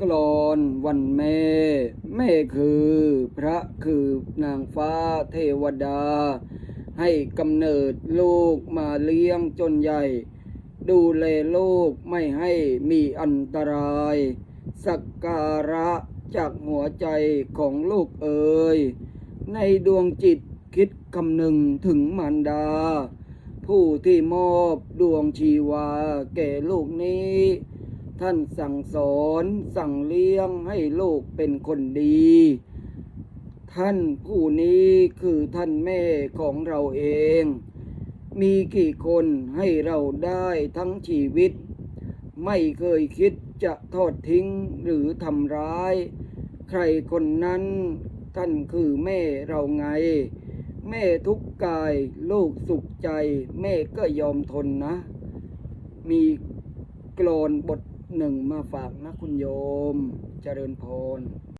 กลอนวันแม่ แม่คือพระคือนางฟ้าเทวดา ให้กำเนิดลูกมาเลี้ยงจนใหญ่ ดูแลลูกไม่ให้มีอันตราย สักการะจากหัวใจของลูกเอ๋ยในดวงจิตคิดคำหนึ่งถึงมารดา ผู้ที่มอบดวงชีวาแก่ลูกนี้ ท่านสั่งสอนสั่งเลี้ยงให้ลูกเป็นคนดี ท่านผู้นี้คือท่านแม่ของเราเอง มีกี่คนให้เราได้ทั้งชีวิต ไม่เคยคิดจะทอดทิ้งหรือทำร้าย ใครคนนั้นท่านคือแม่เราไง แม่ทุกข์กายลูกสุขใจ แม่ก็ยอมทนนะ มีกรอนบท หนึ่งมาฝากนะคุณโยม เจริญพร